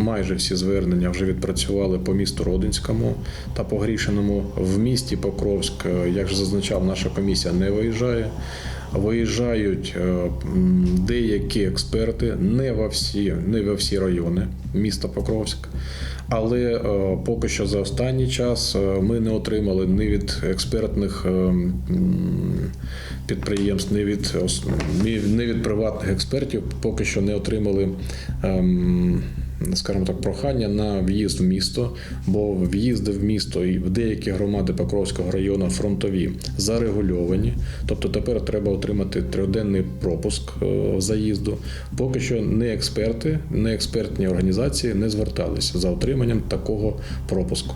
майже всі звернення вже відпрацювали по місту Родинському та по Грішиному. В місті Покровськ, е, як же зазначав, наша комісія не виїжджає. Виїжджають е, деякі експерти не во всі, не во всі райони міста Покровськ. Але е, поки що за останній час ми не отримали ні від експертних підприємств, ні від, ні, від приватних експертів, поки що не отримали. Скажімо так, прохання на в'їзд в місто, бо в'їзди в місто і в деякі громади Покровського району фронтові зарегульовані. Тобто тепер треба отримати трьохденний пропуск е, заїзду. Поки що не експерти, не експертні організації не зверталися за отриманням такого пропуску.